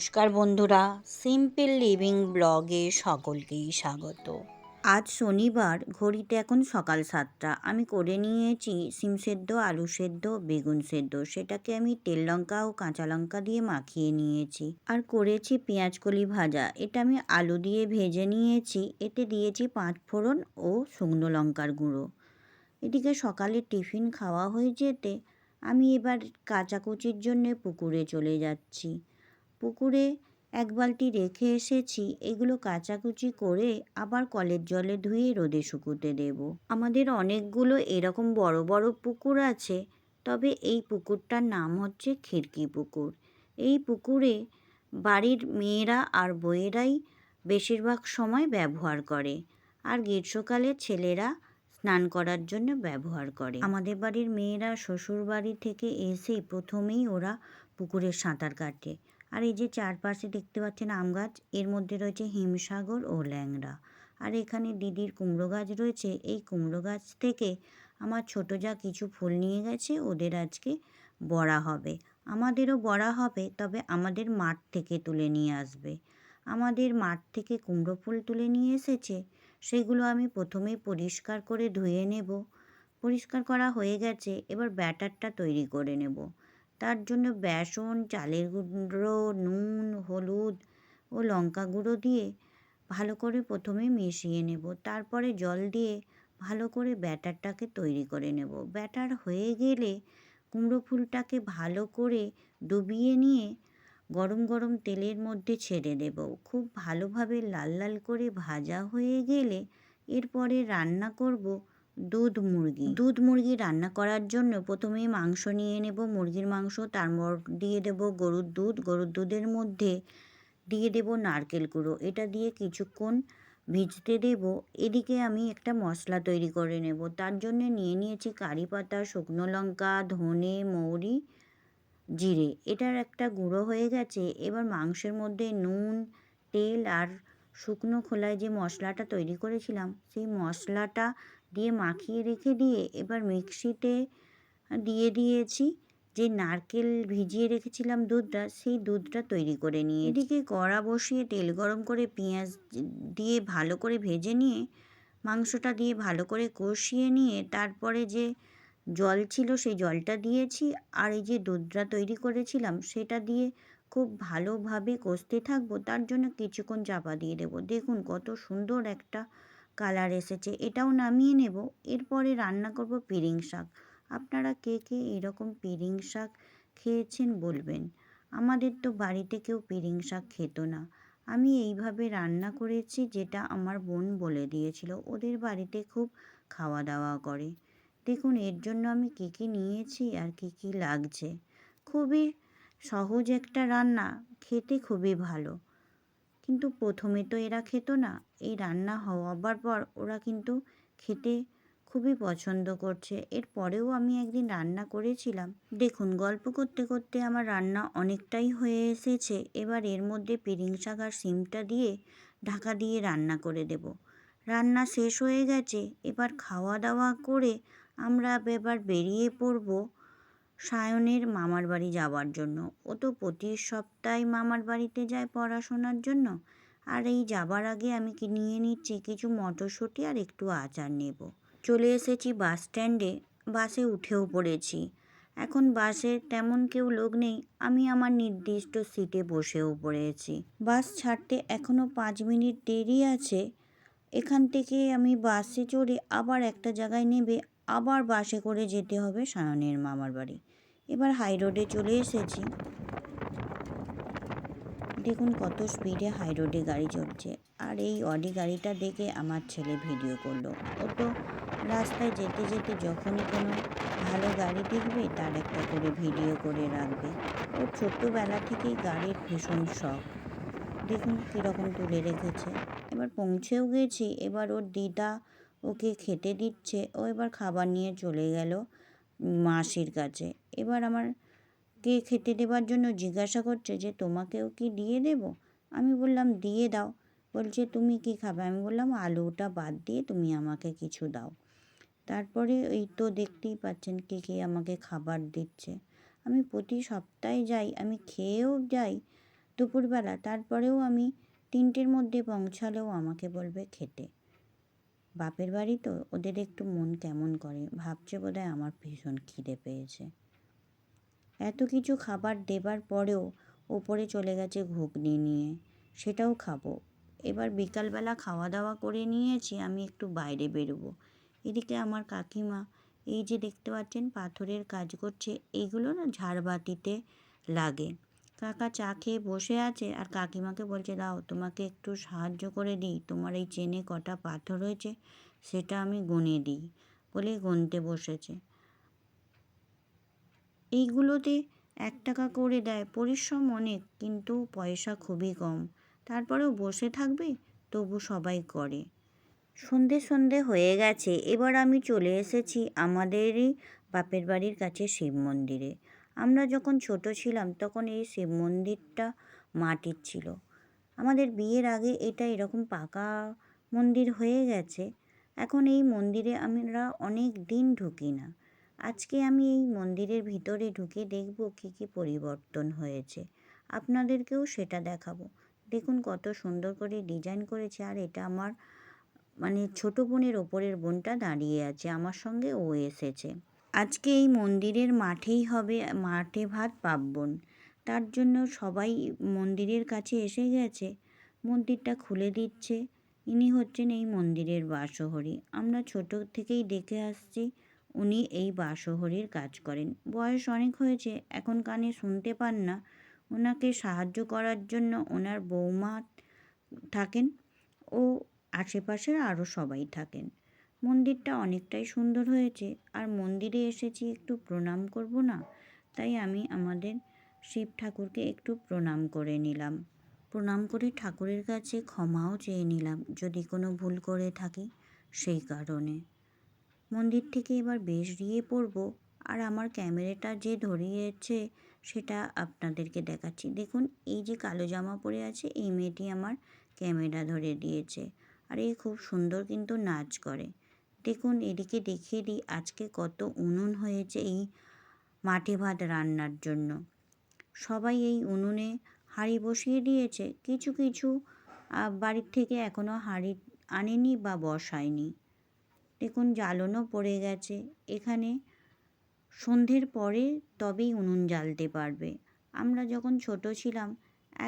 নমস্কার বন্ধুরা simple living ব্লগে সকলকেই স্বাগত। আজ শনিবার, ঘড়িতে এখন সকাল সাতটা। আমি করে নিয়েছি সিম সেদ্ধ, আলু সেদ্ধ, বেগুন সেদ্ধ। সেটাকে আমি তেল লঙ্কা ও কাঁচা লঙ্কা দিয়ে মাখিয়ে নিয়েছি। আর করেছি পেঁয়াজ কলি ভাজা। এটা আমি আলু দিয়ে ভেজে নিয়েছি। এতে দিয়েছি পাঁচ ফোড়ন ও শুকনো লঙ্কার গুঁড়ো। এদিকে সকালে টিফিন খাওয়া হয়ে যেতে আমি এবার কাচাকুচির জন্যে পুকুরে চলে যাচ্ছি। পুকুরে এক বালতি রেখে এসেছি, এগুলো কাচাকুচি করে আবার কলের জলে ধুয়ে রোদে শুকুতে দেব। আমাদের অনেকগুলো এরকম বড় বড় পুকুর আছে, তবে এই পুকুরটার নাম হচ্ছে খিড়কি পুকুর। এই পুকুরে বাড়ির মেয়েরা আর বইয়েরাই বেশিরভাগ সময় ব্যবহার করে, আর গ্রীষ্মকালে ছেলেরা স্নান করার জন্য ব্যবহার করে। আমাদের বাড়ির মেয়েরা শ্বশুর বাড়ি থেকে এসে প্রথমেই ওরা পুকুরে সাঁতার কাটে। আর এই যে চারপাশে দেখতে পাচ্ছেন আম গাছ, এর মধ্যে রয়েছে হিমসাগর ও ল্যাংড়া। আর এখানে দিদির কুমড়ো গাছ রয়েছে। এই কুমড়ো গাছ থেকে আমার ছোটো যা কিছু ফুল নিয়ে গেছে, ওদের আজকে বড়া হবে। আমাদেরও বড়া হবে, তবে আমাদের মাঠ থেকে তুলে নিয়ে আসবে। আমাদের মাঠ থেকে কুমড়ো ফুল তুলে নিয়ে এসেছে। সেগুলো আমি প্রথমেই পরিষ্কার করে ধুয়ে নেব। পরিষ্কার করা হয়ে গেছে, এবার ব্যাটারটা তৈরি করে নেব। তার জন্য বেসন, চালের গুঁড়ো, নুন, হলুদ ও লঙ্কা গুঁড়ো দিয়ে ভালো করে প্রথমে মিশিয়ে নেব। তারপরে জল দিয়ে ভালো করে ব্যাটারটাকে তৈরি করে নেব। ব্যাটার হয়ে গেলে কুমড়ো ফুলটাকে ভালো করে ডুবিয়ে নিয়ে গরম গরম তেলের মধ্যে ছেড়ে দেব। খুব ভালোভাবে লাল লাল করে ভাজা হয়ে গেলে এরপরে রান্না করব দুধ মুরগি। দুধ মুরগি রান্না করার জন্য প্রথমেই মাংস নিয়ে নেব। মুরগির মাংস, তার দিয়ে দেব গরুর দুধ। গরুর দুধের মধ্যে দিয়ে দেব নারকেল গুঁড়ো। এটা দিয়ে কিছুক্ষণ ভিজতে দেব। এদিকে আমি একটা মশলা তৈরি করে নেব। তার জন্য নিয়ে নিয়েছি কারি পাতা, শুকনো লঙ্কা, ধনে, মৌরি, জিরে। এটার একটা গুঁড়ো হয়ে গেছে। এবার মাংসের মধ্যে নুন, তেল আর শুকনো খোলায় যে মশলাটা তৈরি করেছিলাম, সেই মশলাটা দিয়ে মাখিয়ে রেখে দিয়ে এবার মিক্সিতে দিয়ে দিয়েছি। যে নারকেল ভিজিয়ে রেখেছিলাম দুধটা, সেই দুধটা তৈরি করে নিয়ে এদিকে কড়া বসিয়ে তেল গরম করে পেঁয়াজ দিয়ে ভালো করে ভেজে নিয়ে, মাংসটা দিয়ে ভালো করে কষিয়ে নিয়ে, তারপরে যে জল ছিল সেই জলটা দিয়েছি। আর এই যে দুধটা তৈরি করেছিলাম, সেটা দিয়ে খুব ভালোভাবে কষতে থাকব। তার জন্য কিছুক্ষণ চাপা দিয়ে দেবো। দেখুন কত সুন্দর একটা কালার এসেছে, এটাও নামিয়ে নেব। এরপরে রান্না করব পিরিং শাক। আপনারা কে কে এরকম পিরিং শাক খেয়েছেন বলবেন। আমাদের তো বাড়িতে কেউ পিরিং শাক খেত না। আমি এইভাবে রান্না করেছি যেটা আমার বোন বলে দিয়েছিল, ওদের বাড়িতে খুব খাওয়া দাওয়া করে। দেখুন, এর জন্য আমি কী কী নিয়েছি আর কী কী লাগছে। খুবই সহজ একটা রান্না, খেতে খুবই ভালো। কিন্তু প্রথমে তো এরা খেত না। এই রান্না হওয়ার পর ওরা কিন্তু খেতে খুবই পছন্দ করছে। এরপরেও আমি একদিন রান্না করেছিলাম। দেখুন, গল্প করতে করতে আমার রান্না অনেকটাই হয়ে এসেছে। এবার এর মধ্যে পিরিং শাক আর সিমটা দিয়ে ঢাকা দিয়ে রান্না করে দেব। রান্না শেষ হয়ে গেছে। এবার খাওয়া দাওয়া করে আমরা এবার বেরিয়ে পড়ব সায়নের মামার বাড়ি যাওয়ার জন্য। ও তো প্রতি সপ্তাহে মামার বাড়িতে যায় পড়াশোনার জন্য। আর এই যাবার আগে আমি কি নিয়ে নিচ্ছি কিছু মটরশুঁটি আর একটু আচার নেব। চলে এসেছি বাস স্ট্যান্ডে। বাসে উঠেও পড়েছি। এখন বাসে তেমন কেউ লোক নেই। আমি আমার নির্দিষ্ট সিটে বসেও পড়েছি। বাস ছাড়তে এখনও পাঁচ মিনিট দেরি আছে। এখান থেকে আমি বাসে চড়ে আবার একটা জায়গায় নেবে। আবার বাসে করে যেতে হবে সায়নের মামার বাড়ি। এবার হাই রোডে চলে এসেছি। দেখুন কত স্পিডে হাই রোডে গাড়ি চলছে। আর এই অডি গাড়িটা দেখে আমার ছেলে ভিডিও করল। ও তো রাস্তায় যেতে যেতে যখনই কোনো ভালো গাড়ি দেখবে, তার একটা করে ভিডিও করে রাখবে। ও ছোট্টবেলা থেকেই গাড়ির ভীষণ শখ। দেখুন কীরকম তুলে রেখেছে। এবার পৌঁছেও গেছি, এবার ওর দিদা ওকে খেতে দিচ্ছে। ও এবার খাবার নিয়ে চলে গেল। মাসির কাছে। এবার আমার কে খেতে দেবার জন্য জিজ্ঞাসা করছে যে, তোমাকেও কি দিয়ে দেব? আমি বললাম, দিয়ে দাও। বলছে, তুমি কি খাবে? আমি বললাম, আলুটা বাদ দিয়ে তুমি আমাকে কিছু দাও। তারপরে এই তো দেখতেই পাচ্ছেন কে কে আমাকে খাবার দিচ্ছে। আমি প্রতি সপ্তাহে যাই, আমি খেয়েও যাই দুপুরবেলা, তারপরেও আমি তিনটের মধ্যে পৌঁছালেও আমাকে বলবে খেতে। বাপের বাড়ি তো ওদের একটু মন কেমন করে, ভাবছে বোধহয় আমার ভীষণ খিদে পেয়েছে। এত কিছু খাবার দেবার পরেও ওপরে চলে গেছে ঘুগনি নিয়ে, সেটাও খাব। এবার বিকালবেলা খাওয়া দাওয়া করে নিয়েছি, আমি একটু বাইরে বেরোবো। এদিকে আমার কাকিমা, এই যে দেখতে পাচ্ছেন পাথরের কাজ করছে এইগুলো না ঝাড়বাতিতে লাগে। কাকা চা খেয়ে বসে আছে আর কাকিমাকে বলছে, দাও, তোমাকে একটু সাহায্য করে দিই। তোমার এই চেনে কটা পাথর রয়েছে সেটা আমি গুনে দিই। বলে গুনতে বসেছে। এইগুলোতে এক টাকা করে দেয়। পরিশ্রম অনেক, কিন্তু পয়সা খুবই কম। তারপরেও বসে থাকবে, তবু সবাই করে। সন্ধে সন্ধে হয়ে গেছে। এবার আমি চলে এসেছি আমাদেরই বাপের বাড়ির কাছে শিব মন্দিরে। আমরা যখন ছোট ছিলাম তখন এই শিব মন্দিরটা মাটির ছিল। আমাদের বিয়ের আগে এটা এরকম পাকা মন্দির হয়ে গেছে। এখন এই মন্দিরে আমরা অনেক দিন ঢুকি না। আজকে আমি এই মন্দিরের ভিতরে ঢুকে দেখব কী কী পরিবর্তন হয়েছে। আপনাদেরকেও সেটা দেখাবো। দেখুন কত সুন্দর করে ডিজাইন করেছে আর এটা আমার মানে ছোট বোনের ওপরের বোনটা দাঁড়িয়ে আছে, আমার সঙ্গে ও এসেছে। আজকে এই মন্দিরের মাঠেই হবে, মাঠে ভাত পার্বণ। তার জন্য সবাই মন্দিরের কাছে এসে গেছে। মন্দিরটা খুলে দিচ্ছে। ইনি হচ্ছেন এই মন্দিরের বাসহরি। আমরা ছোট থেকেই দেখে আসছি, উনি এই বাসহরির কাজ করেন। বয়স অনেক হয়েছে, এখন কানে শুনতে পান না। ওনাকে সাহায্য করার জন্য ওনার বৌমা থাকেন ও আশেপাশের আরও সবাই থাকেন। মন্দিরটা অনেকটাই সুন্দর হয়েছে। আর মন্দিরে এসেছি একটু প্রণাম করব না? তাই আমি আমাদের শিব ঠাকুরকে একটু প্রণাম করে নিলাম। প্রণাম করে ঠাকুরের কাছে ক্ষমাও চেয়ে নিলাম, যদি কোনো ভুল করে থাকি সেই কারণে। মন্দির থেকে এবার বেশ বেরিয়ে পড়ব। আর আমার ক্যামেরাটা যে ধরিয়েছে সেটা আপনাদেরকে দেখাচ্ছি। দেখুন, এই যে কালো জামা পরে আছে, এই মেয়েটি আমার ক্যামেরা ধরে দিয়েছে। আর এ খুব সুন্দর কিন্তু নাচ করে। দেখুন এদিকে দেখিয়ে দিই, আজকে কত উনুন হয়েছে এই মাঠে ভাত রান্নার জন্য। সবাই এই উনুনে হাঁড়ি বসিয়ে দিয়েছে। কিছু কিছু বাড়ির থেকে এখনও হাঁড়ি আনেনি বা বসায়নি। দেখুন জ্বালনও পড়ে গেছে। এখানে সন্ধ্যের পরে তবেই উনুন জ্বালতে পারবে। আমরা যখন ছোট ছিলাম,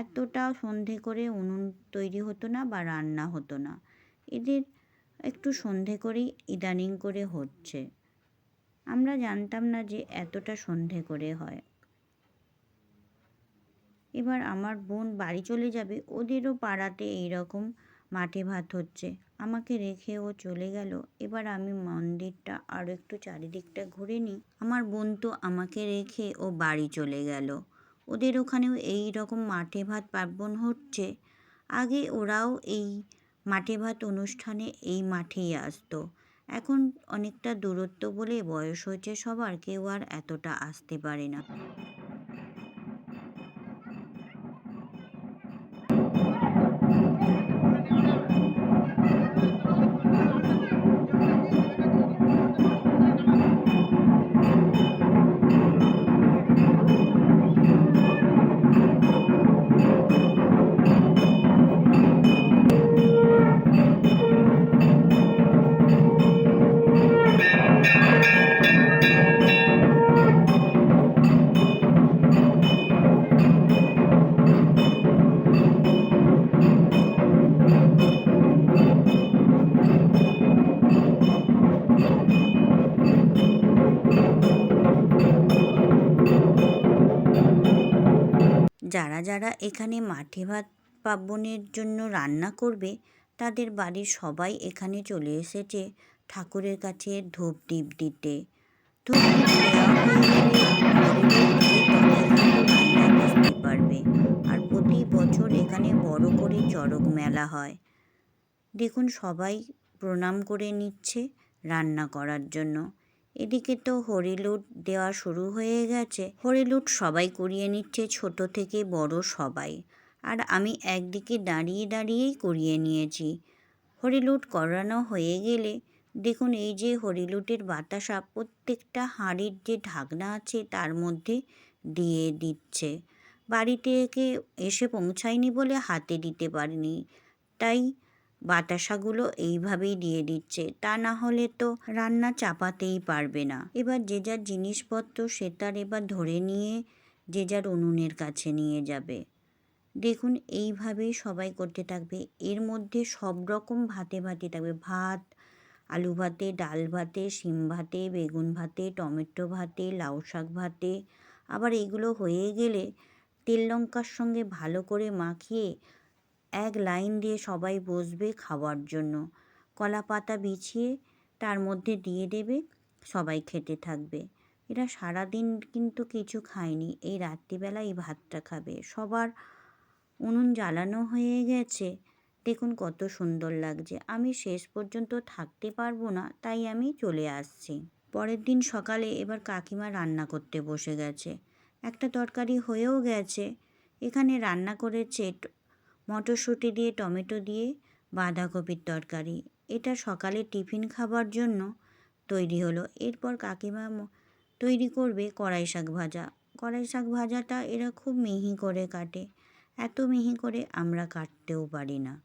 এতটা সন্ধে করে উনুন তৈরি হতো না বা রান্না হতো না। এদের একটু সন্ধে করেই ইদানিং করে হচ্ছে। আমরা জানতাম না যে এতটা সন্ধে করে হয়। এবার আমার বোন বাড়ি চলে যাবে, ওদেরও পাড়াতে এই রকম মাঠে ভাত হচ্ছে। আমাকে রেখে ও চলে গেল। এবার আমি মন্দিরটা আরও একটু চারিদিকটা ঘুরে নিই। আমার বোন তো আমাকে রেখে ও বাড়ি চলে গেল। ওদের ওখানেও এই রকম মাঠে ভাত পার্বণ হচ্ছে। আগে ওরাও এই মাঠে ভাত অনুষ্ঠানে এই মাঠেই আসতো। এখন অনেকটা দূরত্ব বলে বয়স হয়েছে সবার, কেউ আর এতটা আসতে পারে না। যারা যারা এখানে মাঠে ভাত পার্বণের জন্য রান্না করবে, তাদের বাড়ির সবাই এখানে চলে এসেছে ঠাকুরের কাছে ধূপ দ্বীপ দিতে। পারবে। আর প্রতি বছর এখানে বড় করে চড়ক মেলা হয়। দেখুন সবাই প্রণাম করে নিচ্ছে রান্না করার জন্য। এদিকে তো হরিলুট দেওয়া শুরু হয়ে গেছে। হরিলুট সবাই করিয়ে নিচ্ছে, ছোট থেকে বড় সবাই। আর আমি একদিকে দাঁড়িয়ে দাঁড়িয়েই করিয়ে নিয়েছি। হরিলুট করানো হয়ে গেলে দেখুন এই যে হরিলুটের বাতাসা, প্রত্যেকটা হাঁড়ির যে ঢাকনা আছে তার মধ্যে দিয়ে দিচ্ছে। বাড়ি থেকে এসে পৌঁছায়নি বলে হাতে দিতে পারিনি। তাই বাতাসাগুলো এইভাবেই দিয়ে দিচ্ছে। তা না হলে তো রান্না চাপাতেই পারবে না। এবার যে যার জিনিসপত্র সে তার এবার ধরে নিয়ে যে যার উনুনের কাছে নিয়ে যাবে। দেখুন, এইভাবেই সবাই করতে থাকবে। এর মধ্যে সব রকম ভাতে ভাতে থাকবে। ভাত, আলু ভাতে, ডাল ভাতে, শিম ভাতে, বেগুন ভাতে, টমেটো ভাতে, লাউ শাক ভাতে। আবার এগুলো হয়ে গেলে তেল লঙ্কার সঙ্গে ভালো করে মাখিয়ে এক লাইন দিয়ে সবাই বসবে খাওয়ার জন্য। কলা পাতা বিছিয়ে তার মধ্যে দিয়ে দেবে, সবাই খেতে থাকবে। এরা সারাদিন কিন্তু কিছু খায়নি। এই রাত্রিবেলা এই ভাতটা খাবে। সবার উনুন জ্বালানো হয়ে গেছে। দেখুন কত সুন্দর লাগছে। আমি শেষ পর্যন্ত থাকতে পারব না, তাই আমি চলে আসছি। পরের দিন সকালে এবার কাকিমা রান্না করতে বসে গেছে। একটা তরকারি হয়েও গেছে। এখানে রান্না করেছে মটরশুঁটি দিয়ে, টমেটো দিয়ে, বাঁধাকপির তরকারি। এটা সকালে টিফিন খাবার জন্য তৈরি হলো। এরপর কাকিমা তৈরি করবে কড়াই শাক ভাজা। কড়াই শাক ভাজাটা এরা খুব মিহি করে কাটে। এত মিহি করে আমরা কাটতেও পারি না।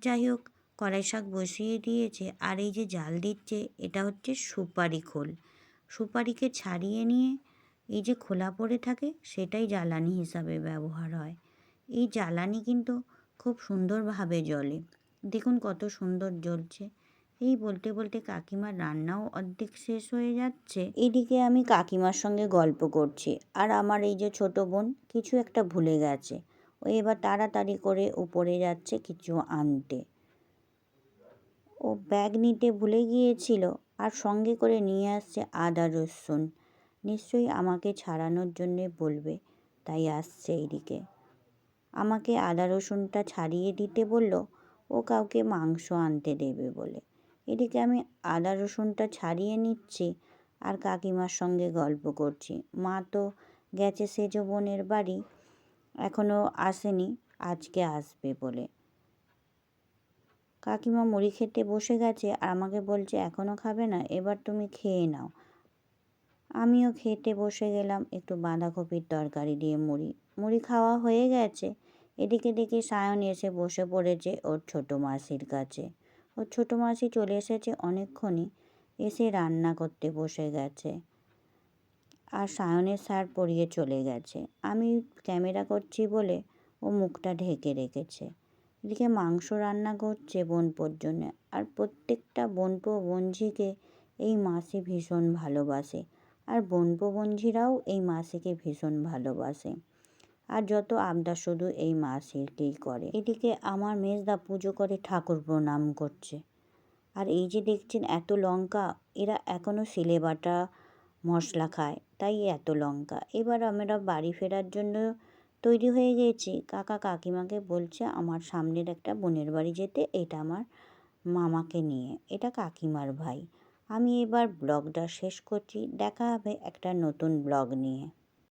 যাই হোক, কড়াই শাক বসিয়ে দিয়েছে। আর এই যে জাল দিচ্ছে, এটা হচ্ছে সুপারি খোল। সুপারিকে ছাড়িয়ে নিয়ে এই যে খোলা পড়ে থাকে, সেটাই জ্বালানি হিসাবে ব্যবহার হয়। এই জ্বালানি কিন্তু খুব সুন্দরভাবে জ্বলে। দেখুন কত সুন্দর জ্বলছে। এই বলতে বলতে কাকিমার রান্নাও অর্ধেক শেষ হয়ে যাচ্ছে। এদিকে আমি কাকিমার সঙ্গে গল্প করছি আর আমার এই যে ছোট বোন কিছু একটা ভুলে গেছে। ও এবার তাড়াতাড়ি করে উপরে যাচ্ছে কিছু আনতে। ও ব্যাগ নিতে ভুলে গিয়েছিল আর সঙ্গে করে নিয়ে আসছে আদা রসুন। নিশ্চয়ই আমাকে ছাড়ানোর জন্যে বলবে, তাই আসছে এইদিকে। আমাকে আদা রসুনটা ছাড়িয়ে দিতে বলল, ও কাউকে মাংস আনতে দেবে বলে। এদিকে আমি আদা রসুনটা ছাড়িয়ে নিচ্ছি আর কাকিমার সঙ্গে গল্প করছি। মা তো গেছে সেজ বোনের বাড়ি এখনও আসেনি, আজকে আসবে বলে। কাকিমা মুড়ি খেতে বসে গেছে আর আমাকে বলছে এখনও খাবে না, এবার তুমি খেয়ে নাও। আমিও খেতে বসে গেলাম একটু বাঁধাকপির তরকারি দিয়ে মুড়ি। মুড়ি খাওয়া হয়ে গেছে। এদিকে দেখি সায়ন এসে বসে পড়েছে ওর ছোটো মাসির কাছে। ওর ছোটো মাসি চলে এসেছে অনেকক্ষণই, এসে রান্না করতে বসে গেছে। আর সায়নের সার পরিয়ে চলে গেছে। আমি ক্যামেরা করছি বলে ও মুখটা ঢেকে রেখেছে। এদিকে মাংস রান্না করছে বোনপোর জন্য আর প্রত্যেকটা বোনপো বঞ্ঝিকে এই মাসি ভীষণ ভালোবাসে। আর বোনপো বঞ্ঝিরাও এই মাসিকে ভীষণ ভালোবাসে। আর যত আবদার শুধু এই মাসিরকেই করে। এদিকে আমার মেজদা পুজো করে ঠাকুর প্রণাম করছে। আর এই যে দেখছেন এত লঙ্কা, এরা এখনও সিলে বাটা মশলা খায়, তাই এত লঙ্কা। এবার আমরা বাড়ি ফেরার জন্য তৈরি হয়ে গেছি। কাকা কাকিমাকে বলছে আমার সামনের একটা বোনের বাড়ি যেতে, এটা আমার মামাকে নিয়ে। এটা কাকিমার ভাই। আমি এবার ব্লগটা শেষ করছি। দেখা হবে একটা নতুন ব্লগ নিয়ে।